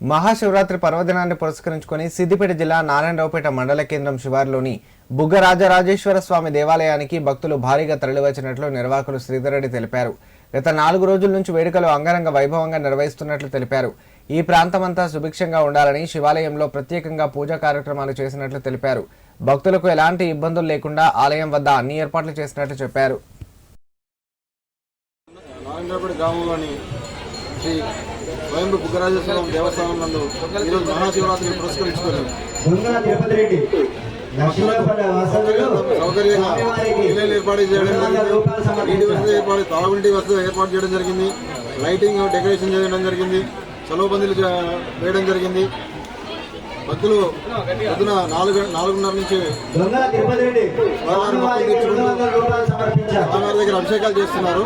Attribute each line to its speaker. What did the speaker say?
Speaker 1: మహాశివరాత్రి పర్వదినాన్ని పురస్కరించుకొని సిద్దిపేట జిల్లా నారాయణరావుపేట మండల కేంద్రం శివారులోని బుగ్గరాజరాజేశ్వర స్వామి దేవాలయానికి భక్తులు భారీగా తరలివచ్చినట్లు నిర్వాహకులు శ్రీధరెడ్డి తెలిపారు. గత నాలుగు రోజుల నుంచి వేడుకలు అంగరంగ వైభవంగా నిర్వహిస్తున్నట్లు తెలిపారు. ఈ ప్రాంతమంతా సుభిక్షంగా ఉండాలని శివాలయంలో ప్రత్యేకంగా పూజా కార్యక్రమాలు చేసినట్లు తెలిపారు. భక్తులకు ఎలాంటి ఇబ్బందులు లేకుండా ఆలయం వద్ద అన్ని ఏర్పాట్లు చేసినట్లు చెప్పారు.
Speaker 2: శ్రీ స్వయంభు బుగ్గరాజేశ్వరం దేవస్థానం నందు ఈరోజు మహాశివరాత్రిని
Speaker 3: వాసవులు
Speaker 2: సౌకర్యంగా ఏర్పాటు చేయడం నీటి వసతి ఏర్పాటు తాగునీటి వసతి ఏర్పాటు చేయడం జరిగింది. లైటింగ్ డెకరేషన్ చేయడం జరిగింది. సెలవు బందీలు చే- వేయడం జరిగింది. భక్తులు పొద్దున నాలుగు నాలుగున్నర నుంచి స్వామివారి దగ్గర అభిషేకాలు చేస్తున్నారు.